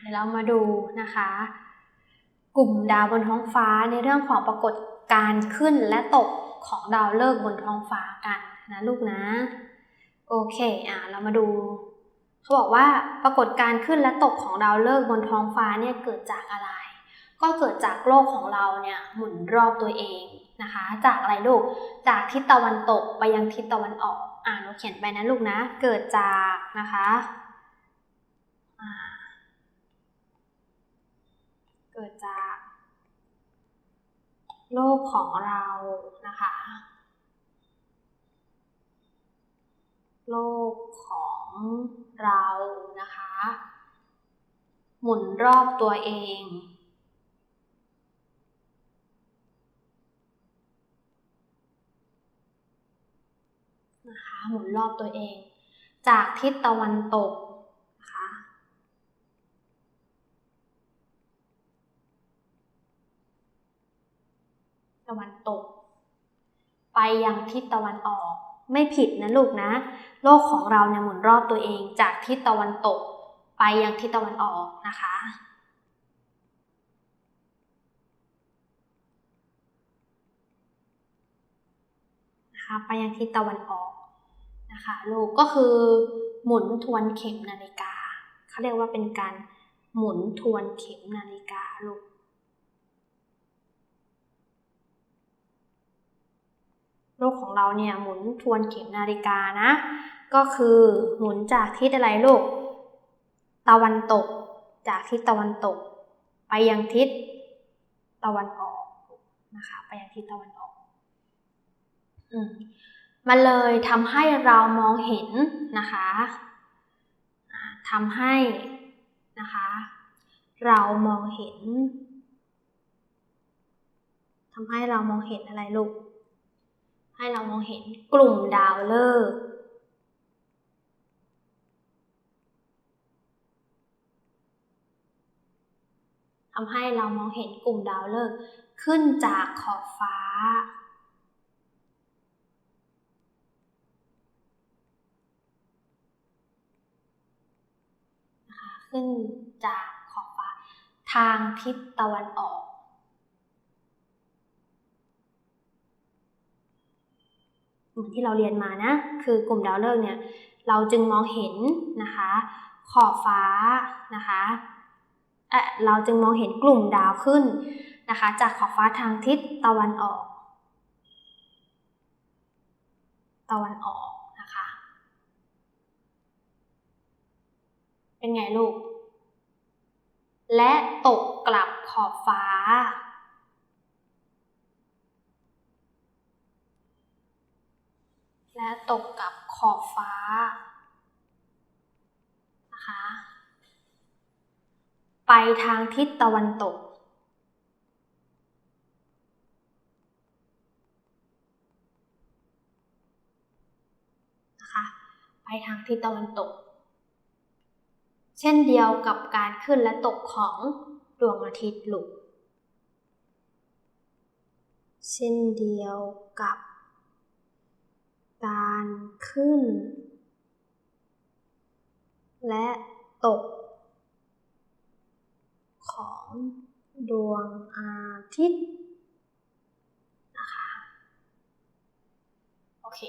เดี๋ยวเรามาดูนะคะ กลุ่มดาวบนท้องฟ้าในเรื่องของปรากฏการขึ้นและตกของดาวฤกษ์บนท้องฟ้ากันนะลูกนะ โอเคอะเรามาดูเขาบอกว่าปรากฏการขึ้นและตกของดาวฤกษ์บนท้องฟ้าเนี่ยเกิดจากอะไร ก็เกิดจากโลกของเราเนี่ยหมุนรอบตัวเองนะคะ จากอะไรลูกจากทิศตะวันตกไปยังทิศตะวันออกอ่าเราเขียนไปนะลูกนะ เกิดจากนะคะอ่า เกิดจากโลกของเรานะคะ โลกของเรานะคะ หมุนรอบตัวเอง นะคะ หมุนรอบตัวเอง จากทิศตะวันตกนะคะตะวันตก ไปยังทิศตะวันออก ไม่ผิดนะลูกนะ โลกของเราเนี่ยหมุนรอบตัวเองจากทิศตะวันตก ไปยังทิศตะวันออกนะคะ นะคะไปยังทิศตะวันออกนะคะลูกก็คือหมุนทวนเข็มนาฬิกาเขาเรียกว่าเป็นการหมุนทวนเข็มนาฬิกาลูก โลกของเราเนี่ยหมุนทวนเข็มนาฬิกานะ ก็คือหมุนจากทิศอะไรลูก ตะวันตก จากทิศตะวันตก ไปยังทิศตะวันออกนะคะไปยังทิศตะวันออกอืมมันเลยทำให้เรามองเห็นนะคะทำให้นะคะ เรามองเห็นทำให้เรามองเห็นอะไรลูก ให้เรามองเห็นกลุ่มดาวฤกษ์ทำให้เรามองเห็นกลุ่มดาวฤกษ์ขึ้นจากขอบฟ้า ขึ้นจากขอบฟ้า ทางทิศตะวันออก มที่เราเรียนมานะ คือกลุ่มดาวฤกษ์เนี่ย เราจึงมองเห็นนะคะ ขอบฟ้านะคะเออเราจึงมองเห็นกลุ่มดาวขึ้นนะคะ จากขอบฟ้าทางทิศตะวันออก ตะวันออกนะคะ เป็นไงลูก และตกกลับขอบฟ้า และตกกับขอบฟ้านะคะไปทางทิศตะวันตก นะคะไปทางทิศตะวันตก เช่นเดียวกับการขึ้นและตกของดวงอาทิตย์ลูกเช่นเดียวกับ การขึ้น และตก ของดวงอาทิตย์นะคะ โอเค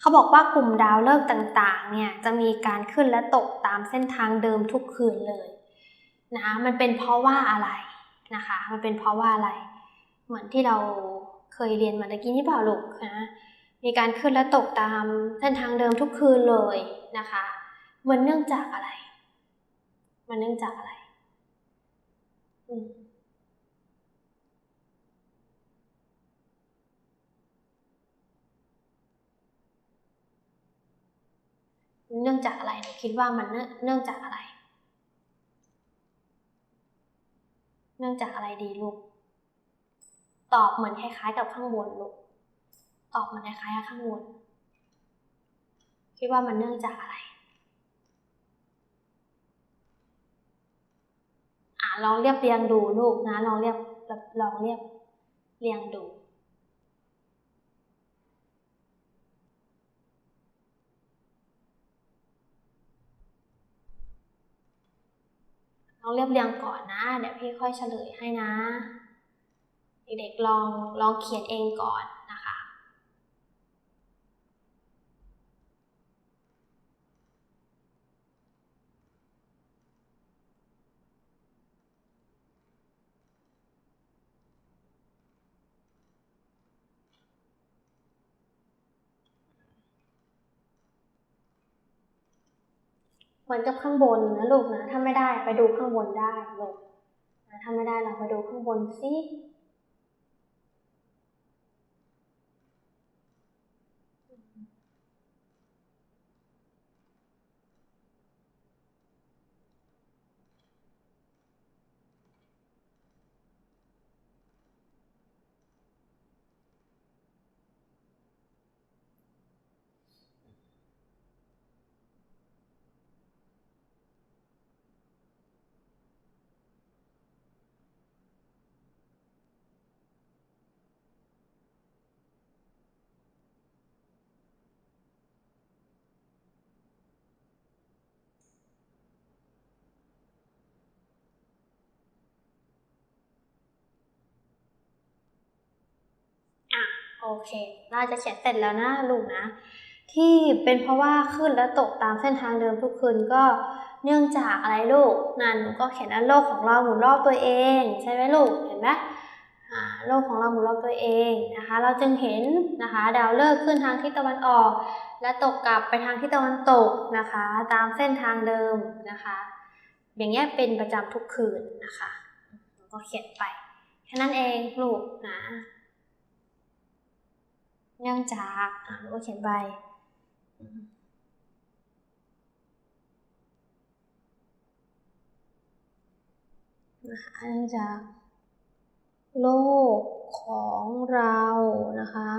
เขาบอกว่ากลุ่มดาวฤกษ์ต่างๆ เนี่ย จะมีการขึ้นและตกตามเส้นทางเดิมทุกคืนเลยนะมันเป็นเพราะว่าอะไรนะคะ มันเป็นเพราะว่าอะไร เหมือนที่เรา เคยเรียนมาตะกี้นี่เปล่าลูกนะมีการขึ้นและตกตามเส้นทางเดิมทุกคืนเลยนะคะ มันเนื่องจากอะไร มันเนื่องจากอะไรอืมเนื่องจากอะไรคิดว่ามันเนื่อเนื่องจากอะไร เนื่องจากอะไรดีลูก ตอบเหมือนคล้ายๆ กับข้างบนลูก ตอบเหมือนคล้ายๆกับข้างบน คิดว่ามันเนื่องจากอะไร อะลองเรียบเรียงดูลูกนะ ลองเรียบลองเรียบเรียงดูอองเรียบเรียงก่อนนะ เดี๋ยวพี่ค่อยเฉลยให้นะ เด็กๆลองลองเขียนเองก่อนนะคะเหมือนกับข้างบนนะลูกนะ ถ้าไม่ได้ไปดูข้างบนได้ลูกนะถ้าไม่ได้เราไปดูข้างบนสิ โอเคน่าจะเขียนเสร็จแล้วนะลูกนะ ที่เป็นเพราะว่าขึ้นและตกตามเส้นทางเดิมทุกคืนก็เนื่องจากอะไรลูก นั่นหนูก็เขียนว่าโลกของเราหมุนรอบตัวเอง ใช่ไหมลูก เห็นไหมโลกของเราหมุนรอบตัวเองนะคะ เราจึงเห็นนะคะดาวฤกษ์ขึ้นทางทิศตะวันออก และตกกลับไปทางทิศตะวันตกนะคะ ตามเส้นทางเดิมนะคะ อย่างเงี้ยเป็นประจำทุกคืนนะคะก็เขียนไปแค่นั้นเองลูกนะ เนื่องจากอะหนูก็เขียนใบนะคะเนื่องจากโลกของเรานะคะ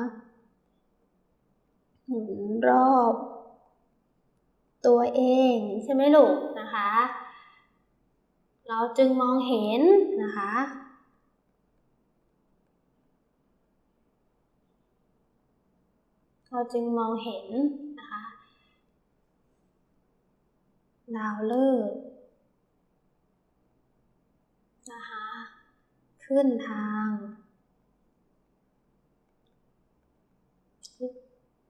หมุนรอบ ตัวเองใช่ไหมลูกนะคะ เราจึงมองเห็นนะคะ เราจึงมองเห็นนะคะดาวฤกษ์นะคะขึ้นทาง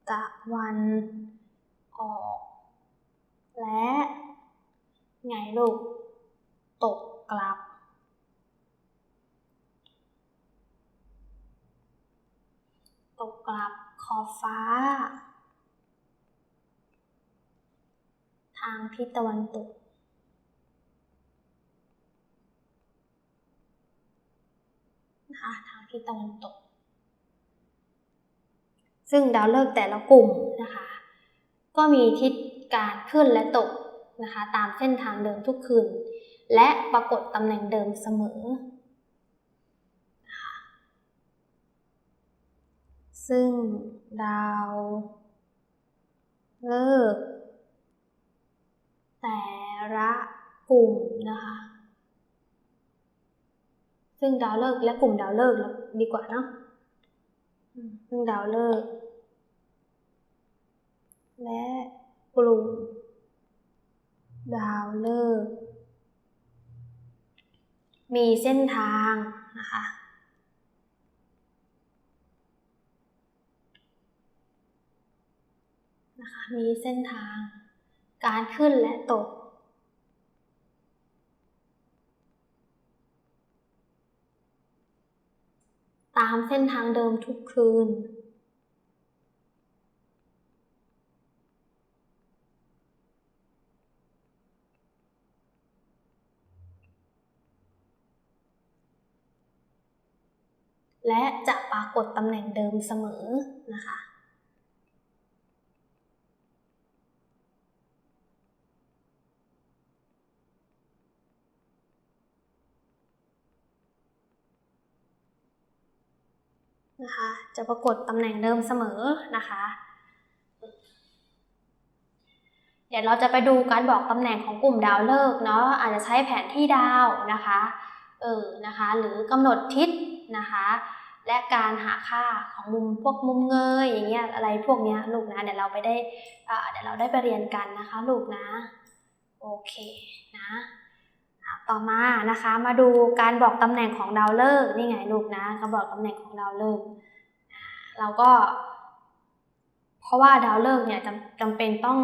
ตะวันออก และไงลูกตกกลับ ตกกลับ อบฟ้า ทางทิศตะวันตก นะคะทางทิศตะวันตก ซึ่งดาวฤกษ์แต่ละกลุ่มนะคะ ก็มีทิศการขึ้นและตกนะคะ ตามเส้นทางเดิมทุกคืน และปรากฏตำแหน่งเดิมเสมอนะคะ ซึ่งดาวฤกษ์แต่ละกลุ่มนะคะ ซึ่งดาวฤกษ์และกลุ่มดาวฤกษ์ดีกว่าเนาะซึ่งดาวฤกษ์และกลุ่ม ดาวฤกษ์มีเส้นทางนะคะ นะคะ มีเส้นทาง การขึ้นและตก ตามเส้นทางเดิมทุกคืน และจะปรากฏตำแหน่งเดิมเสมอนะคะ นะคะ จะปรากฏตำแหน่งเดิมเสมอนะคะ เดี๋ยวเราจะไปดูการบอกตำแหน่งของกลุ่มดาวฤกษ์เนาะอาจจะใช้แผนที่ดาวนะคะเออนะคะ หรือกำหนดทิศนะคะ และการหาค่าของมุมพวกมุมเงยอย่างเงี้ยอะไรพวกเนี้ยลูกนะเดี๋ยวเราไปได้เดี๋ยวเราได้ไปเรียนกันนะคะ ลูกนะ โอเคนะ ต่อมานะคะมาดูการบอกตำแหน่งของดาวฤกษ์นี่ไงลูกนะเขาบอกตำแหน่งของดาวฤกษ์เราก็ เพราะว่าดาวฤกษ์เนี่ยจำจำเป็นต้อง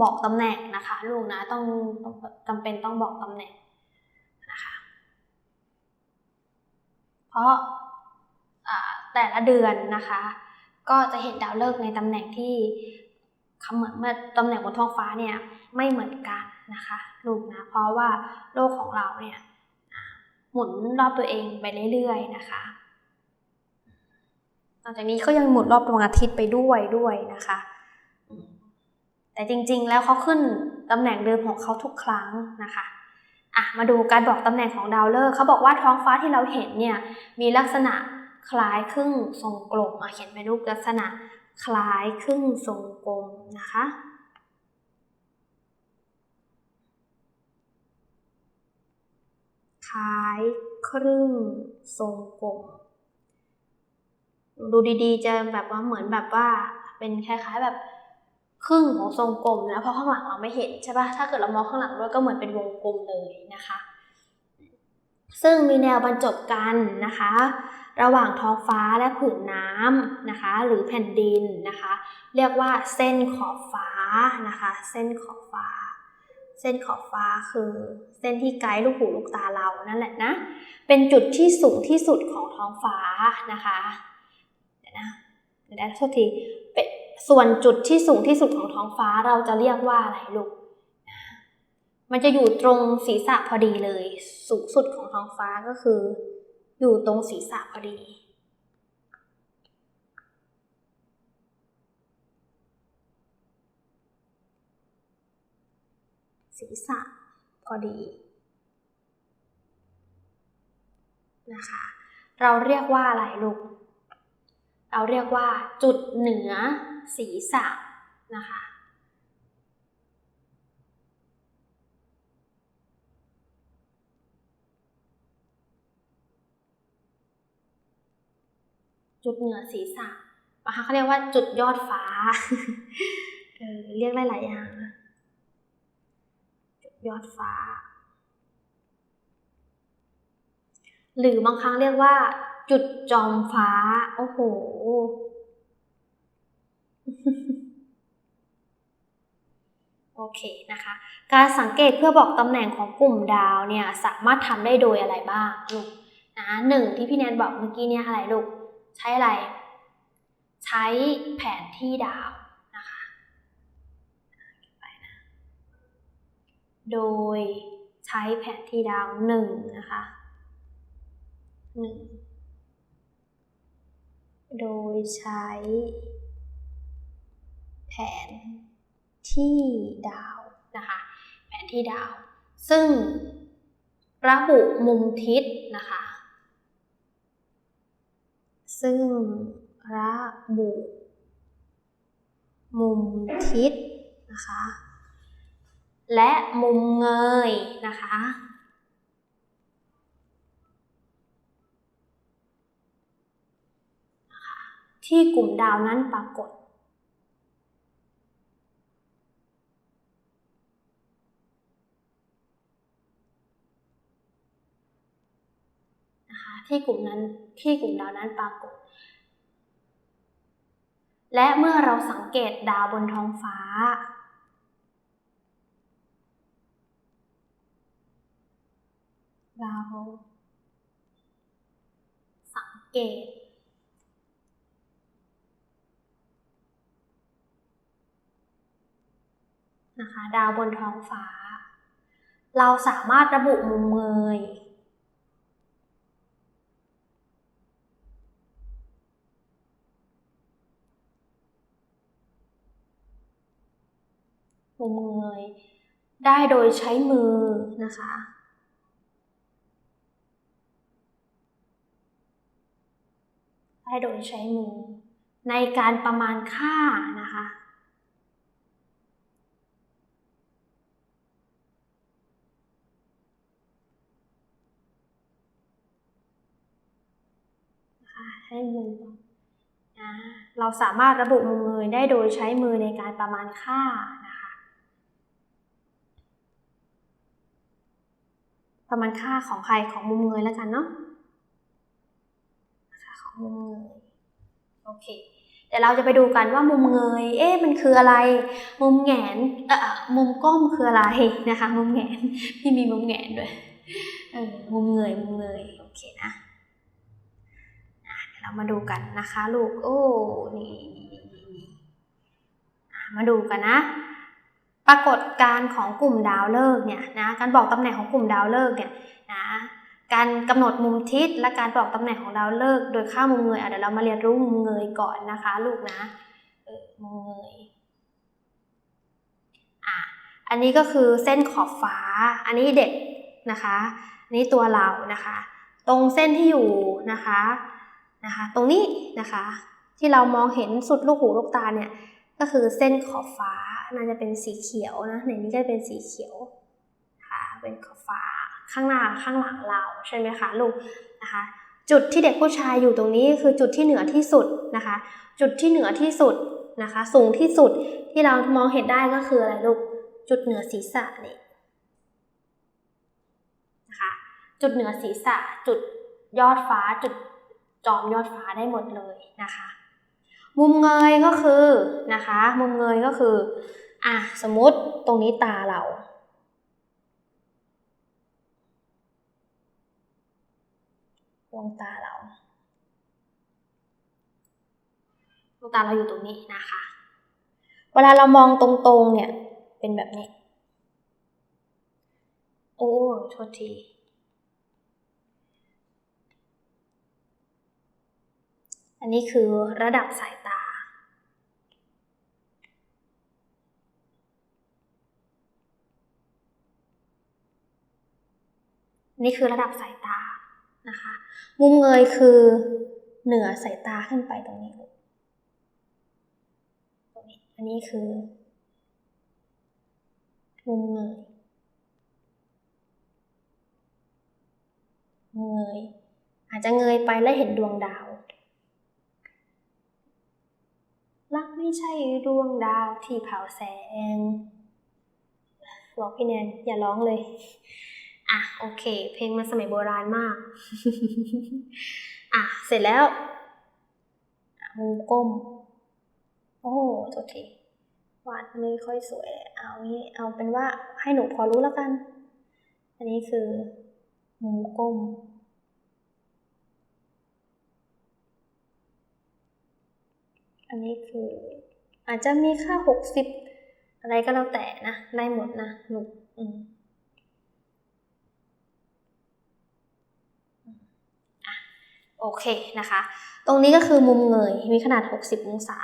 บอกตำแหน่งนะคะลูกนะต้องจำเป็นต้องบอกตำแหน่งนะคะ เพราะแต่ละเดือนนะคะ ก็จะเห็นดาวฤกษ์ในตำแหน่งที่คำเหมือนเมื่อตำแหน่งบนท้องฟ้าเนี่ยไม่เหมือนกัน นะคะลูกนะเพราะว่าโลกของเราเนี่ยหมุนรอบตัวเองไปเรื่อยๆนะคะนอกจากนี้ก็ยังหมุนรอบดวงอาทิตย์ไปด้วยด้วยนะคะ แต่จริงๆแล้วเขาขึ้นตำแหน่งเดิมของเขาทุกครั้งนะคะอะมาดูการบอกตำแหน่งของดาวฤกษ์เขาบอกว่าท้องฟ้าที่เราเห็นเนี่ยมีลักษณะคล้ายครึ่งทรงกลมเขียนเป็นรูปลักษณะคล้ายครึ่งทรงกลมนะคะ คล้ายครึ่งทรงกลมดูดีๆ จะแบบว่าเหมือนแบบว่า เป็นคล้ายๆแบบครึ่งของทรงกลมนะเพราะข้างหลังเราไม่เห็นใช่ปะถ้าเกิดเรามองข้างหลังด้วยก็เหมือนเป็นวงกลมเลยนะคะ ซึ่งมีแนวบรรจบกันนะคะ ระหว่างท้องฟ้าและผืนน้ำนะคะ หรือแผ่นดินนะคะ เรียกว่าเส้นขอบฟ้านะคะ เส้นขอบฟ้า เส้นขอบฟ้าคือเส้นที่ไกด์ลูกหูลูกตาเรานั่นแหละนะ เป็นจุดที่สูงที่สุดของท้องฟ้านะคะเดี๋ยวนะเดี๋ยวนะโทษทีส่วนจุดที่สูงที่สุดของท้องฟ้าเราจะเรียกว่าอะไรลูก มันจะอยู่ตรงศีรษะพอดีเลย สูงสุดของท้องฟ้าก็คือ อยู่ตรงศีรษะพอดี ศีรษะพอดีนะคะ เราเรียกว่าอะไรลูก เราเรียกว่าจุดเหนือศีรษะนะคะ จุดเหนือศีรษะนะคะเขาเรียกว่าจุดยอดฟ้า เออเรียกหลายๆอย่างนะ ยอดฟ้า หรือบางครั้งเรียกว่า จุดจอมฟ้า โอ้โห โอเคนะคะ การสังเกตเพื่อบอกตำแหน่งของกลุ่มดาวเนี่ยสามารถทำได้โดยอะไรบ้างลูกนะหนึ่งที่พี่แนนบอกเมื่อกี้เนี่ยอะไรลูก ใช้อะไร ใช้แผนที่ดาวนะคะ โดยใช้แผนที่ดาวหนึ่งนะคะหนึ่งโดยใช้แผนที่ดาวนะคะ แผนที่ดาว ซึ่งระบุมุมทิศนะคะ ซึ่งระบุมุมทิศนะคะ และมุมเงยนะคะ ที่กลุ่มดาวนั้นปรากฏนะคะที่กลุ่มนั้นที่กลุ่มดาวนั้นปรากฏ และเมื่อเราสังเกตดาวบนท้องฟ้า เราสังเกต นะคะ ดาวบนท้องฟ้า เราสามารถระบุมุมเงยมุมเงยได้โดยใช้มือนะคะ ได้โดยใช้มือ ในการประมาณค่านะคะให้มือนะเราสามารถระบุมุมเงยได้โดยใช้มือในการประมาณค่านะคะ ประมาณค่าของใครของมุมเงยแล้วกันเนาะ มุมเงยโอเคเดี๋ยวเราจะไปดูกันว่ามุมเงย เอ๊ะมันคืออะไร มุมแงนเอ่อมุมก้มคืออะไรนะคะ มุมแงนพี่มีมุมแงนด้วยเออมุมเงยมุมเงยโอเคนะอะเดี๋ยวเรามาดูกันนะคะ ลูกโอ้นี่มาดูกันนะ ปรากฏการของกลุ่มดาวฤกษ์เนี่ยนะการบอกตำแหน่งของกลุ่มดาวฤกษ์เนี่ยนะ การกำหนดมุมทิศและการบอกตำแหน่งของดาวฤกษ์โดยค่ามุมเงยเดี๋ยวเรามาเรียนรู้มุมเงยก่อนนะคะ ลูกนะเออมุมเงยอะอันนี้ก็คือเส้นขอบฟ้า อันนี้เด็กนะคะอันนี้ตัวเรานะคะ ตรงเส้นที่อยู่นะคะนะคะ ตรงนี้นะคะ ที่เรามองเห็นสุดลูกหูลูกตาเนี่ยก็คือเส้นขอบฟ้าน่าจะเป็นสีเขียวนะในนี้ก็เป็นสีเขียวค่ะเป็นขอบฟ้า ข้างหน้าข้างหลังเราใช่ไหมคะลูกนะคะจุดที่เด็กผู้ชายอยู่ตรงนี้คือจุดที่เหนือที่สุดนะคะ จุดที่เหนือที่สุดนะคะ สูงที่สุดที่เรามองเห็นได้ก็คืออะไรลูกจุดเหนือศีรษะนี่นะคะจุดเหนือศีรษะจุดยอดฟ้าจุดจอมยอดฟ้าได้หมดเลยนะคะ มุมเงยก็คือนะคะ มุมเงยก็คืออะสมมติตรงนี้ตาเรา ดวงตาเราดวงตาเราอยู่ตรงนี้นะคะ เวลาเรามองตรงๆเนี่ย เป็นแบบนี้ โอ้โทษทีอันนี้คือระดับสายตา นี่คือระดับสายตา นะคะ มุมเงยคือเหนือสายตาขึ้นไปตรงนี้ลูกตรงนี้ อันนี้คือ มุมเงย เงย อาจจะเงยไปแล้วเห็นดวงดาวรักไม่ใช่ดวงดาวที่เผาแสง บอกพี่แนนอย่าร้องเลย อะโอเค เพลงมันสมัยโบราณมาก อะเสร็จแล้วอะมุมก้มโอ้โทษทีวาดไม่ค่อยสวย เอางี้เอาเป็นว่าให้หนูพอรู้แล้วกัน อันนี้คือมุมก้มอันนี้คือ อาจจะมีค่าหกสิบอะไรก็แล้วแต่นะได้หมดนะหนูอืมอะ โอเคนะคะ ตรงนี้ก็คือมุมเงยมีขนาด 60 องศา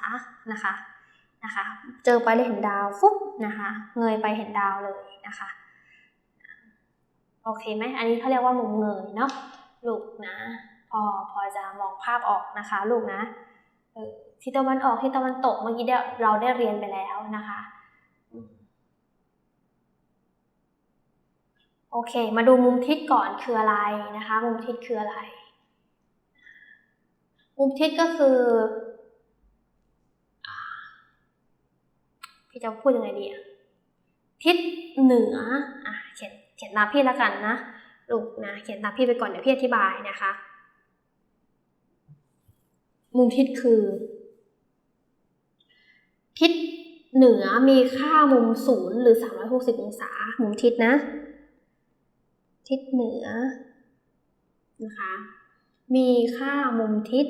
นะคะนะคะ เจอไปเลยเห็นดาวฟุ๊บนะคะ เงยไปเห็นดาวเลยนะคะ โอเคไหมอันนี้เขาเรียกว่ามุมเงยเนาะลูกนะ พอพอจะมองภาพออกนะคะ ลูกนะเออทิศตะวันออกทิศตะวันตกเมื่อกี้เราได้เรียนไปแล้วนะคะ โอเค มาดูมุมทิศก่อนคืออะไรนะคะ มุมทิศคืออะไร มุมทิศก็คือพี่จะพูดยังไงดีอะทิศเหนืออะเขียนเขียนตามพี่แล้วกันนะลูกนะเขียนตามพี่ไปก่อนเดี๋ยวพี่อธิบายนะคะ มุมทิศคือ ทิศเหนือมีค่ามุมศูนย์หรือ 360 องศา มุมทิศนะ ทิศเหนือนะคะ มีค่ามุมทิศ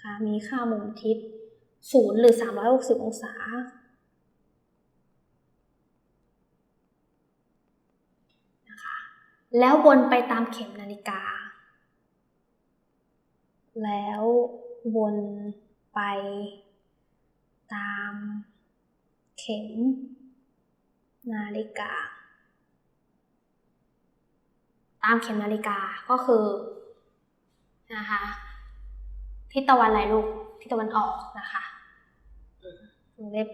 ค่ะมีค่ามุมทิศศูนย์หรือ 360 องศา นะคะ แล้ววนไปตามเข็มนาฬิกา แล้ววนไปตามเข็มนาฬิกา ตามเข็มนาฬิกาก็คือนะคะทิศตะวันอะไรลูกทิศตะวันออกนะคะวงเล็บ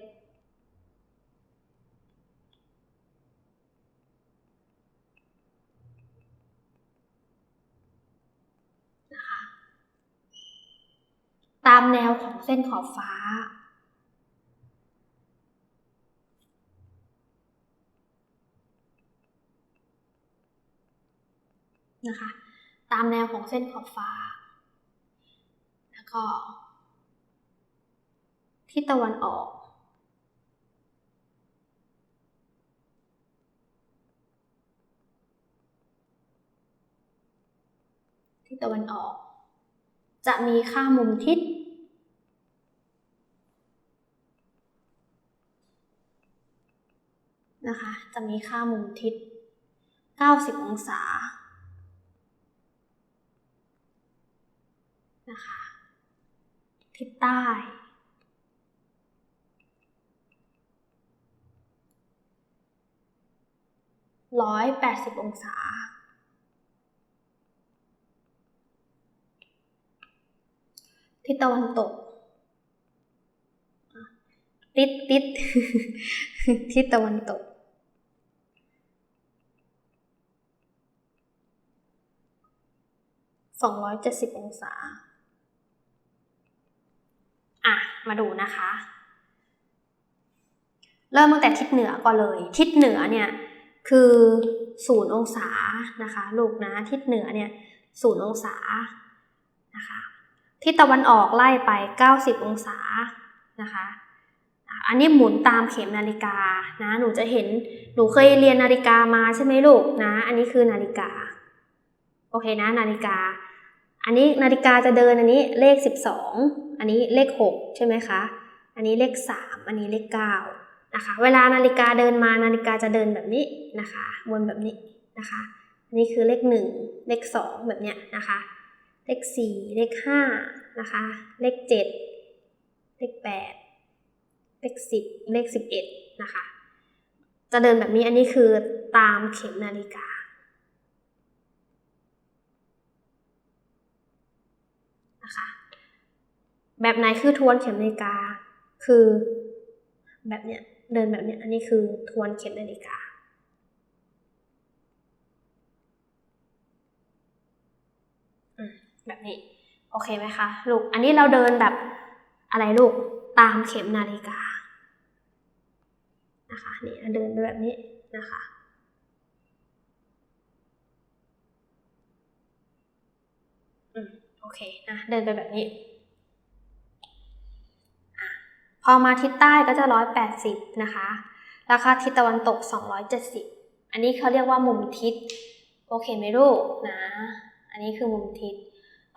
นะคะตามแนวของเส้นขอบฟ้า นะคะ ตามแนวของเส้นขอบฟ้า แล้วก็ทิศตะวันออกทิศตะวันออก จะมีค่ามุมทิศนะคะ จะมีค่ามุมทิศ 90 องศา นะคะ ทิศใต้ ร้อยแปดสิบองศา ทิศตะวันตก ติดติดทิศตะวันตกสองร้อยเจ็ดสิบองศา อะ มาดูนะคะ เริ่มตั้งแต่ทิศเหนือก่อนเลย ทิศเหนือเนี่ยคือศูนย์องศานะคะ ลูกนะทิศเหนือเนี่ยศูนย์องศานะคะทิศตะวันออกไล่ไป 90 องศานะคะอันนี้หมุนตามเข็มนาฬิกานะหนูจะเห็นหนูเคยเรียนนาฬิกามาใช่ไหมลูกนะ อันนี้คือนาฬิกาโอเคนะนาฬิกา อันนี้นาฬิกาจะเดินอันนี้เลข 12 อันนี้เลข 6 ใช่ไหมคะ อันนี้เลข 3 อันนี้เลข9นะคะ เวลานาฬิกาเดินมานาฬิกาจะเดินแบบนี้นะคะวนแบบนี้นะคะ อันนี้คือเลข 1 เลข 2 แบบเนี้ยนะคะ เลข 4 เลข 5 นะคะ เลข 7 เลข 8 เลข 10 เลข 11 นะคะ จะเดินแบบนี้อันนี้คือตามเข็มนาฬิกา นะคะ แบบไหนคือทวนเข็มนาฬิกา คือแบบเนี้ยเดินแบบเนี้ยอันนี้คือทวนเข็มนาฬิกา แบบนี้ โอเคไหมคะลูก อันนี้เราเดินแบบอะไรลูกตามเข็มนาฬิกานะคะนี่เดินแบบนี้นะคะอืมโอเคนะเดินไปแบบนี้ พอมาทิศใต้ก็จะร้อยแปดสิบนะคะ ราคาทิศตะวันตกสองร้อยเจ็ดสิบอันนี้เขาเรียกว่ามุมทิศ โอเคไหมลูกนะ อันนี้คือมุมทิศ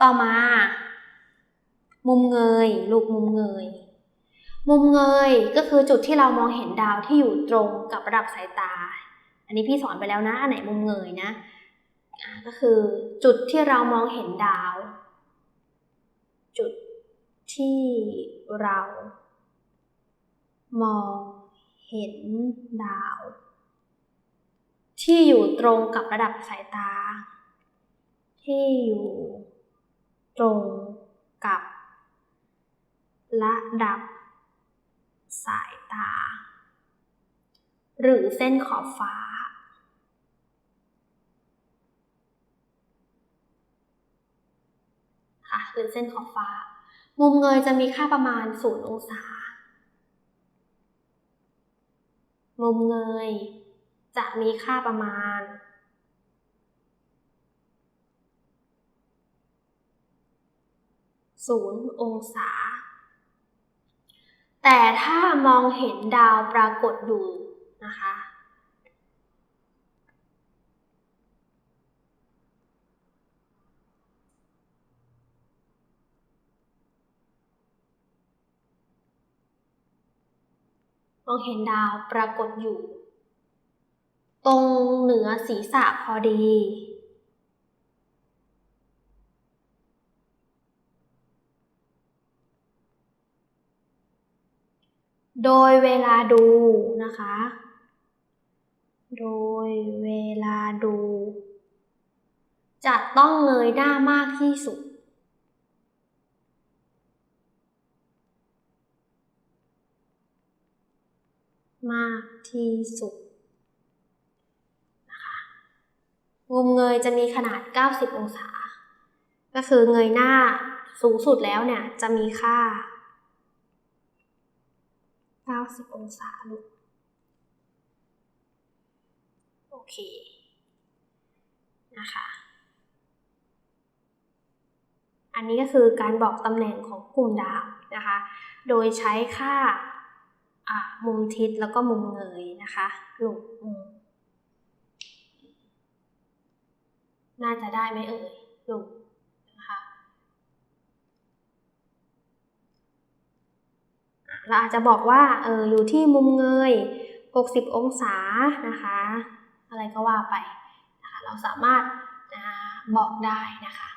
ต่อมา มุมเงย ลูกมุมเงย มุมเงยก็คือจุดที่เรามองเห็นดาวที่อยู่ตรงกับระดับสายตา อันนี้พี่สอนไปแล้วนะ อันไหนมุมเงยนะ ก็คือจุดที่เรามองเห็นดาว จุดที่เรา มองเห็นดาว ที่อยู่ตรงกับระดับสายตา ที่อยู่ตรงกับระดับสายตา หรือเส้นขอบฟ้า ค่ะหรือเส้นขอบฟ้า มุมเงยจะมีค่าประมาณ 0 องศา มุมเงย จะมีค่าประมาณ ศูนย์องศา แต่ถ้ามองเห็นดาวปรากฏอยู่นะคะ มองเห็นดาวปรากฏอยู่ ตรงเหนือศีรษะพอดี โดยเวลาดูนะคะ โดยเวลาดู จะต้องเงยหน้ามากที่สุด มากที่สุดนะคะมุมเงยจะมีขนาด 90 องศา ก็คือเงยหน้าสูงสุดแล้วเนี่ยจะมีค่า 90 องศาลูกโอเค นะคะ อันนี้ก็คือการบอกตำแหน่งของกลุ่มดาวนะคะ โดยใช้ค่า มุมทิศแล้วก็มุมเงยนะคะลูกอืมน่าจะได้ไหมเอ่ยลูกนะคะเราอาจจะบอกว่าเอออยู่ที่มุมเงย 60 องศานะคะ อะไรก็ว่าไปนะคะเราสามารถอ่าบอกได้นะคะ